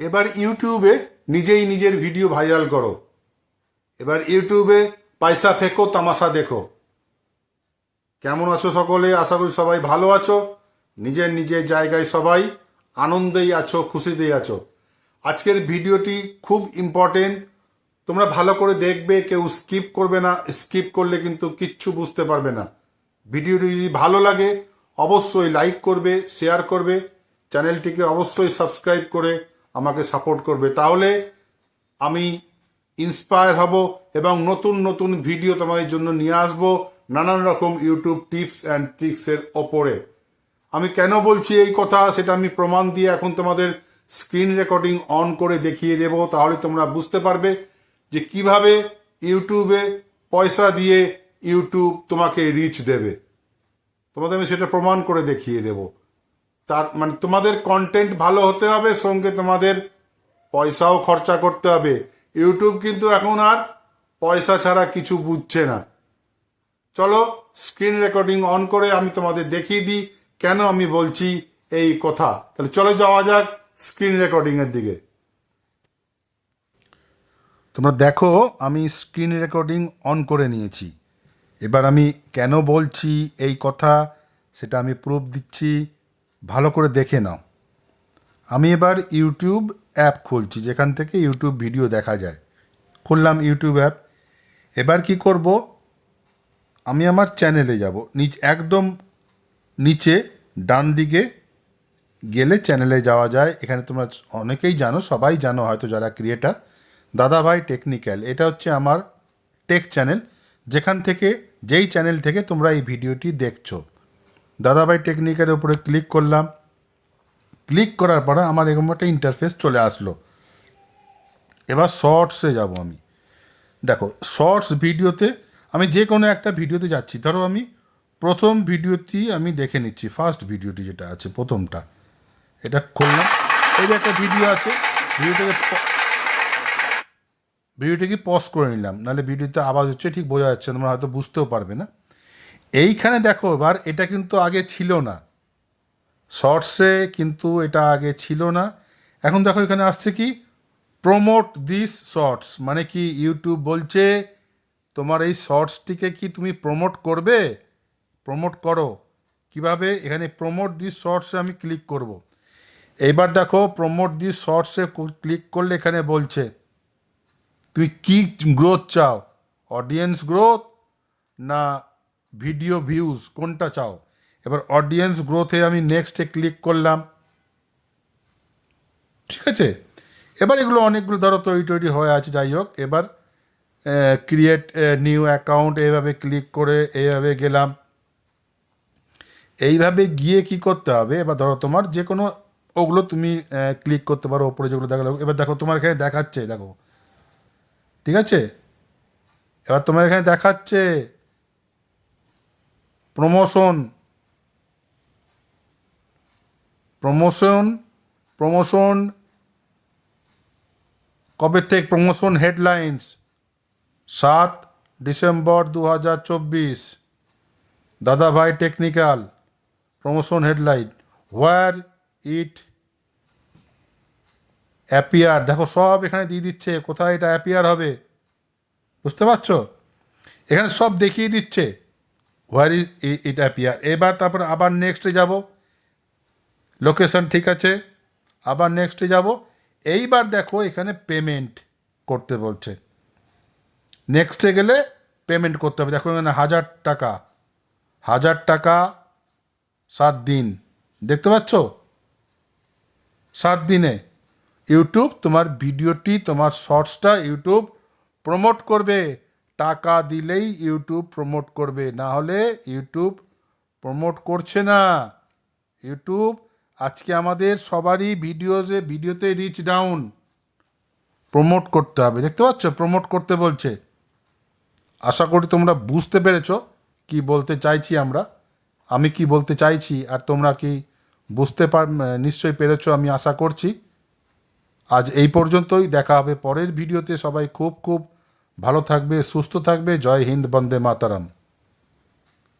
এবার ইউটিউবে নিজেই নিজের ভিডিও ভাইরাল করো। এবার ইউটিউবে পয়সা ফেকো, তামাশা দেখো। কেমন আছো সকলে? আশা করি সবাই ভালো আছো। নিজের নিজের জায়গায় সবাই আনন্দেই আছো, খুশিতেই আছো। আজকের ভিডিওটি খুব ইম্পর্টেন্ট তোমরা ভালো করে দেখবে, কেউ স্কিপ করবে না। স্কিপ করলে কিন্তু কিচ্ছু বুঝতে পারবে না। ভিডিওটি যদি ভালো লাগে, অবশ্যই লাইক করবে শেয়ার করবে। চ্যানেলটিকে অবশ্যই সাবস্ক্রাইব করে আমাকে সাপোর্ট করবে। তাহলে আমি ইন্সপায়ার হব এবং নতুন নতুন ভিডিও তোমাদের জন্য নিয়ে আসব নানান রকম ইউটিউব টিপস অ্যান্ড ট্রিক্সের ওপরে। আমি কেন বলছি এই কথা সেটা আমি প্রমাণ দিয়ে এখন তোমাদের স্ক্রিন রেকর্ডিং অন করে দেখিয়ে দেব, তাহলে তোমরা বুঝতে পারবে যে কীভাবে ইউটিউবে পয়সা দিয়ে ইউটিউব তোমাকে রিচ দেবে। তোমাদের আমি সেটা প্রমাণ করে দেখিয়ে দেব। তার মানে তোমাদের কন্টেন্ট ভালো হতে হবে, সঙ্গে তোমাদের পয়সাও খরচা করতে হবে। ইউটিউব কিন্তু এখন আর পয়সা ছাড়া কিছু বুঝছে না। চলো স্ক্রিন রেকর্ডিং অন করে আমি তোমাদের দেখিয়ে দিই কেন আমি বলছি এই কথা। তাহলে চলো যাওয়া যাক স্ক্রিন রেকর্ডিং এর দিকে। তোমরা দেখো, আমি স্ক্রিন রেকর্ডিং অন করে নিয়েছি। এবার আমি কেন বলছি এই কথা, সেটা আমি প্রুফ দিচ্ছি। ভালো করে দেখে নাও। আমি এবার ইউটিউব অ্যাপ খুলছি, যেখান থেকে ইউটিউব ভিডিও দেখা যায়। খুললাম ইউটিউব অ্যাপ। এবার কি করব? আমি আমার চ্যানেলে যাব। নিচ, একদম নিচে, ডান দিকে গেলে চ্যানেলে যাওয়া যায়। এখানে তোমরা অনেকেই জানো, সবাই জানো হয়তো যারা ক্রিয়েটার দাদাভাই টেকনিক্যাল এটা হচ্ছে আমার টেক চ্যানেল যেখান থেকে, যেই চ্যানেল থেকে তোমরা এই ভিডিওটি দেখছ। দাদাভাই টেকনিকের উপরে ক্লিক করলাম। ক্লিক করার পরে আমার এরকম একটা ইন্টারফেস চলে আসলো। এবার শর্টসে যাব আমি। দেখো শর্টস ভিডিওতে আমি যে কোনো একটা ভিডিওতে যাচ্ছি। ধরো আমি প্রথম ভিডিওটি আমি দেখে নিচ্ছি ফার্স্ট ভিডিওটি যেটা আছে প্রথমটা। এটা খুললাম। এই যে একটা ভিডিও আছে, ভিডিওটাকে ভিডিওটাকে পজ করে নিলাম। নাহলে ভিডিওতে আওয়াজ হচ্ছে, ঠিক বোঝা যাচ্ছে তোমরা হয়তো বুঝতেও পারবে না। এইখানে দেখো, এবার এটা কিন্তু আগে ছিল না। শর্টসে কিন্তু এটা আগে ছিল না। এখন দেখো, এখানে আসছে কি? প্রমোট দিস শর্টস মানে কি ইউটিউব বলছে, তোমার এই শর্টসটিকে কি তুমি প্রমোট করবে? প্রমোট করো। কীভাবে? এখানে প্রমোট দিস শর্টসে আমি ক্লিক করব। এইবার দেখো প্রমোট দিস শর্টসে ক্লিক করলে এখানে বলছে, তুমি কি গ্রোথ চাও? অডিয়েন্স গ্রোথ না ভিডিও ভিউজ কোনটা চাও? এবার অডিয়েন্স গ্রোথে আমি নেক্সটে ক্লিক করলাম। ঠিক আছে? এবার এগুলো অনেকগুলো, ধরো তৈরি তৈরি হয়ে আছে, যাই হোক। এবার ক্রিয়েট নিউ অ্যাকাউন্ট এইভাবে ক্লিক করে এইভাবে গেলাম। এইভাবে গিয়ে কি করতে হবে? এবার ধরো তোমার যে কোনো ওগুলো তুমি ক্লিক করতে পারো, ওপরে যেগুলো দেখাল এবার দেখো, তোমার এখানে দেখাচ্ছে, দেখো। ঠিক আছে? এবার তোমার এখানে দেখাচ্ছে প্রমোশন প্রমোশন প্রমোশন কবে থেকে প্রমোশন হেডলাইন্স সাত ডিসেম্বর দু হাজার চব্বিশ। Dadabhai technical promotion headline where it appear দেখো, সব এখানে দিয়ে দিচ্ছে, কোথায় এটা অ্যাপিয়ার হবে? বুঝতে পারছ? এখানে সব দেখিয়ে দিচ্ছে। হোয়ার ইজ ইট অ্যাপিয়ার এবার তারপরে আবার নেক্সটে যাব। লোকেশন ঠিক আছে? আবার নেক্সটে যাব। এইবার দেখো এখানে পেমেন্ট করতে বলছে। নেক্সটে গেলে পেমেন্ট করতে হবে। দেখো এখানে হাজার টাকা। হাজার টাকা সাত দিন। দেখতে পাচ্ছ? সাত দিনে। ইউটিউব তোমার ভিডিওটি তোমার শর্টসটা ইউটিউব প্রমোট করবে। টাকা দিলেই ইউটিউব প্রমোট করবে, না হলে ইউটিউব প্রমোট করছে না। ইউটিউব আজকে আমাদের সবারই ভিডিওজে ভিডিওতে রিচ ডাউন প্রমোট করতে হবে, দেখতে পাচ্ছ? প্রমোট করতে বলছে। আশা করি তোমরা বুঝতে পেরেছ কি বলতে চাইছি আমরা। আমি কি বলতে চাইছি আর তোমরা কি বুঝতে পার, নিশ্চয়ই পেরেছ আমি আশা করছি। আজ এই পর্যন্তই, দেখা হবে পরের ভিডিওতে সবাই খুব খুব ভালো থাকবে সুস্থ থাকবে। জয় হিন্দ বন্দে মাতারাম।